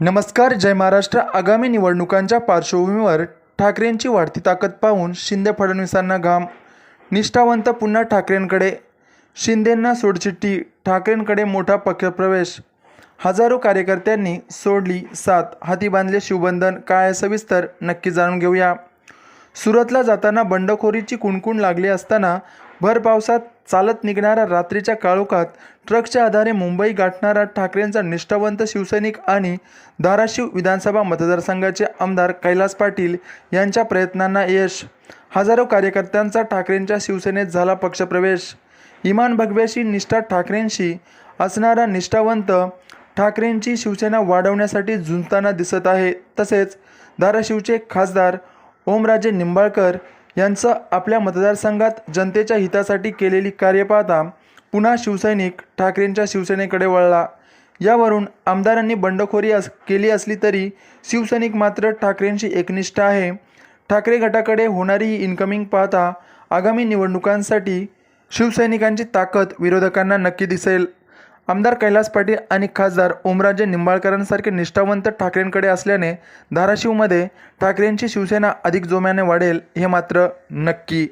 नमस्कार जय महाराष्ट्र. आगामी निवडणुकांच्या पार्श्वभूमीवर ठाकरेंची वाढती ताकद पाहून शिंदे फडणवीसांना घाम. निष्ठावंत पुन्हा ठाकरेंकडे. शिंदेंना सोडचिठ्ठी. ठाकरेंकडे मोठा पक्षप्रवेश. हजारो कार्यकर्त्यांनी सोडली साथ. हाती बांधले शिवबंधन. काय सविस्तर नक्की जाणून घेऊया. सुरतला जाताना बंडखोरीची कुणकुण लागली असताना भर पावसात चालत निघणाऱ्या रात्रीच्या काळोखात ट्रकच्या आधारे मुंबई गाठणारा ठाकरेंचा निष्ठावंत शिवसैनिक आणि धाराशिव विधानसभा मतदारसंघाचे आमदार कैलास पाटील यांच्या प्रयत्नांना यश. हजारो कार्यकर्त्यांचा ठाकरेंच्या शिवसेनेत झाला पक्षप्रवेश. इमान भगव्याशी निष्ठा ठाकरेंशी असणारा निष्ठावंत ठाकरेंची शिवसेना वाढवण्यासाठी झुंजताना दिसत आहे. तसेच धाराशिवचे खासदार ओमराजे निंबाळकर यांचं आपल्या मतदारसंघात जनतेच्या हितासाठी केलेली कार्य पाहता पुन्हा शिवसैनिक ठाकरेंच्या शिवसेनेकडे वळला. यावरून आमदारांनी बंडखोरी अस केली असली तरी शिवसैनिक मात्र ठाकरेंशी एकनिष्ठ आहे. ठाकरे गटाकडे होणारी ही इन्कमिंग पाहता आगामी निवडणुकांसाठी शिवसैनिकांची ताकद विरोधकांना नक्की दिसेल. आमदार कैलास पाटील आणि खासदार ओमराजे निंबाळकरांसारखे निष्ठावंत ठाकरेंकडे असल्याने धाराशिवमध्ये ठाकरेंची शिवसेना अधिक जोम्याने वाढेल हे मात्र नक्की.